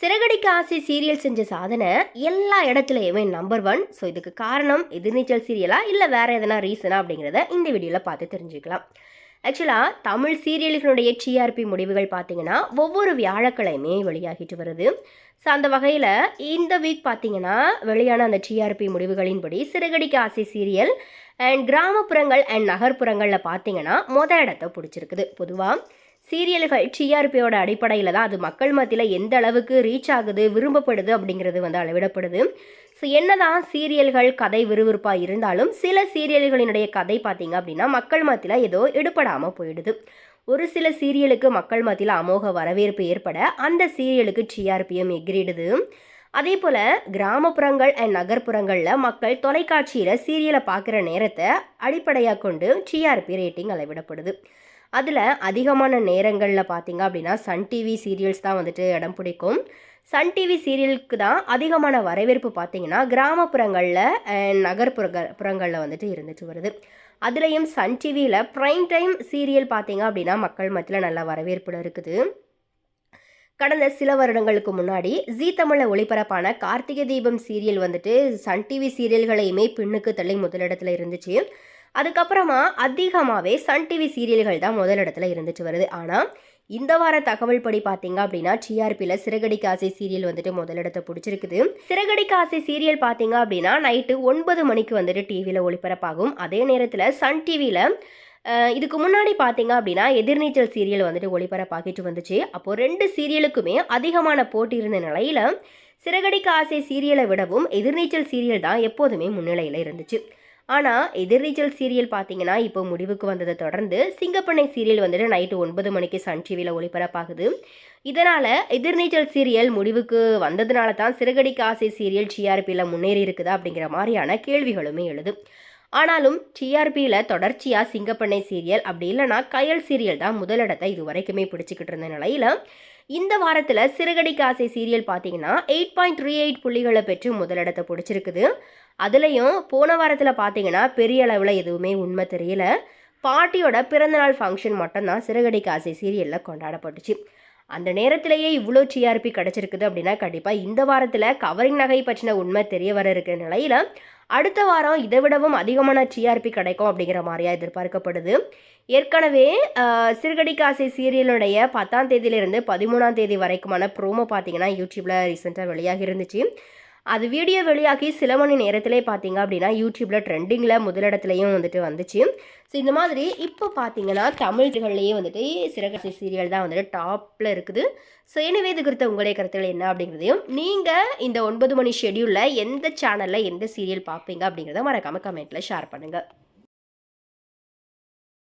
சிறகடிக்க ஆசை சீரியல் செஞ்ச சாதனை எல்லா இடத்துலையுமே நம்பர் ஒன் ஸோ இதுக்கு காரணம் எதிர்நீச்சல் சீரியலா இல்லை வேற எதனா ரீசனா அப்படிங்கிறத இந்த வீடியோவில் பார்த்து தெரிஞ்சுக்கலாம். ஆக்சுவலாக தமிழ் சீரியல்களுடைய டிஆர்பி முடிவுகள் பார்த்தீங்கன்னா ஒவ்வொரு வியாழக்கிழமையுமே வெளியாகிட்டு வருது. ஸோ அந்த வகையில் இந்த வீக் பார்த்தீங்கன்னா வெளியான அந்த டிஆர்பி முடிவுகளின்படி சிறகடிக்க ஆசை சீரியல் அண்ட் கிராமப்புறங்கள் அண்ட் நகர்ப்புறங்களில் பார்த்தீங்கன்னா மொதல் இடத்த பிடிச்சிருக்குது. பொதுவாக சீரியல்கள் டிஆர்பியோட அடிப்படையில் தான் அது மக்கள் மத்தியில் எந்த அளவுக்கு ரீச் ஆகுது விரும்பப்படுது அப்படிங்கிறது வந்து அளவிடப்படுது. ஸோ என்னதான் சீரியல்கள் கதை விறுவிறுப்பாக இருந்தாலும் சில சீரியல்களினுடைய கதை பார்த்தீங்க அப்படின்னா மக்கள் மத்தியில் ஏதோ எடுபடாமல் போயிடுது. ஒரு சில சீரியலுக்கு மக்கள் மத்தியில் அமோக வரவேற்பு ஏற்பட அந்த சீரியலுக்கு டிஆர்பியும் எகிரிடுது. அதே போல் கிராமப்புறங்கள் அண்ட் நகர்ப்புறங்களில் மக்கள் தொலைக்காட்சியில் சீரியலை பார்க்குற நேரத்தை அடிப்படையாக கொண்டு டிஆர்பி ரேட்டிங் அளவிடப்படுது. அதில் அதிகமான நேரங்களில் பார்த்தீங்க அப்படின்னா சன் டிவி சீரியல்ஸ் தான் வந்துட்டு இடம் பிடிக்கும். சன் டிவி சீரியலுக்கு தான் அதிகமான வரவேற்பு பார்த்தீங்கன்னா கிராமப்புறங்களில் நகர்ப்புற புறங்களில் வந்துட்டு இருந்துட்டு வருது. அதுலேயும் சன் டிவியில் ப்ரைம் டைம் சீரியல் பார்த்தீங்க அப்படின்னா மக்கள் மத்தியில் நல்ல வரவேற்பில் இருக்குது. கடந்த சில வருடங்களுக்கு முன்னாடி ஜீ தமிழில் ஒளிபரப்பான கார்த்திகை தீபம் சீரியல் வந்துட்டு சன் டிவி சீரியல்களையுமே பின்னுக்கு தள்ளி முதலிடத்தில் இருந்துச்சு. அதுக்கப்புறமா அதிகமாகவே சன் டிவி சீரியல்கள் தான் முதலிடத்துல இருந்துட்டு வருது. ஆனால் இந்த வார தகவல் படி பார்த்தீங்க அப்படின்னா டிஆர்பியில் சிறகடி ஆசை சீரியல் வந்துட்டு முதலிடத்தை பிடிச்சிருக்குது. சிறகடி ஆசை சீரியல் பார்த்தீங்க அப்படின்னா நைட்டு ஒன்பது மணிக்கு வந்துட்டு டிவியில் ஒளிபரப்பாகும். அதே நேரத்தில் சன் டிவியில் இதுக்கு முன்னாடி பார்த்தீங்க அப்படின்னா எதிர்நீச்சல் சீரியல் வந்துட்டு ஒளிபரப்பாகிட்டு வந்துச்சு. அப்போது ரெண்டு சீரியலுக்குமே அதிகமான போட்டி இருந்த நிலையில் சிறகடிக்க ஆசை சீரியலை விடவும் எதிர்நீச்சல் சீரியல் தான் எப்போதுமே முன்னிலையில் இருந்துச்சு. ஆனால் எதிர்நீச்சல் சீரியல் பார்த்தீங்கன்னா இப்போ முடிவுக்கு வந்ததை தொடர்ந்து சிங்கப்பண்ணை சீரியல் வந்துட்டு நைட்டு ஒன்பது மணிக்கு சன் டிவியில் ஒளிபரப்பாகுது. இதனால் எதிர்நீச்சல் சீரியல் முடிவுக்கு வந்ததுனால தான் சிறகடிக்க ஆசை சீரியல் சிஆர்பியில் முன்னேறி இருக்குதா அப்படிங்கிற மாதிரியான கேள்விகளுமே எழுது. ஆனாலும் டிஆர்பியில் தொடர்ச்சியாக சிங்கப்பண்ணை சீரியல் அப்படி இல்லைனா கயல் சீரியல் தான் முதலிடத்தை இது வரைக்குமே பிடிச்சிக்கிட்டு இருந்த நிலையில் இந்த வாரத்தில் சிறுகடி காசை சீரியல் பார்த்தீங்கன்னா எயிட் பாயிண்ட் த்ரீ எயிட் புள்ளிகளை பெற்று முதலிடத்தை பிடிச்சிருக்குது. அதுலேயும் போன வாரத்தில் பார்த்தீங்கன்னா பெரிய அளவில் எதுவுமே உண்மை தெரியல. பாட்டியோட பிறந்தநாள் ஃபங்க்ஷன் மட்டும்தான் சிறுகடி காசை சீரியலில் கொண்டாடப்பட்டுச்சு. அந்த நேரத்திலேயே இவ்வளோ டிஆர்பி கிடச்சிருக்குது அப்படின்னா கண்டிப்பாக இந்த வாரத்தில் கவரிங் நகை பற்றின உண்மை தெரிய வர இருக்கிற நிலையில் அடுத்த வாரம் இதை விடவும் அதிகமான டிஆர்பி கிடைக்கும் அப்படிங்கிற மாதிரியா எதிர்பார்க்கப்படுது. ஏற்கனவே சிறுகடி காசை சீரியலுடைய பத்தாம் தேதியிலிருந்து பதிமூணாம் தேதி வரைக்குமான ப்ரோமோ பார்த்தீங்கன்னா யூடியூப்பில் ரீசெண்டாக வெளியாகி இருந்துச்சு. அது வீடியோ வெளியாகி சில மணி நேரத்திலே பார்த்தீங்க அப்படின்னா யூடியூப்பில் ட்ரெண்டிங்கில் முதலிடத்துலையும் வந்துட்டு வந்துச்சு. ஸோ இந்த மாதிரி இப்போ பார்த்தீங்கன்னா தமிழ்கள்லேயே வந்துட்டு சிறகசி சீரியல் தான் வந்துட்டு டாப்பில் இருக்குது. ஸோ எனவே இது குறித்த உங்களுடைய கருத்துக்கள் என்ன அப்படிங்கிறதையும் நீங்கள் இந்த ஒன்பது மணி ஷெடியூலில் எந்த சேனலில் எந்த சீரியல் பார்ப்பீங்க அப்படிங்கிறத மறக்காமல் கமெண்ட்டில் ஷேர் பண்ணுங்கள்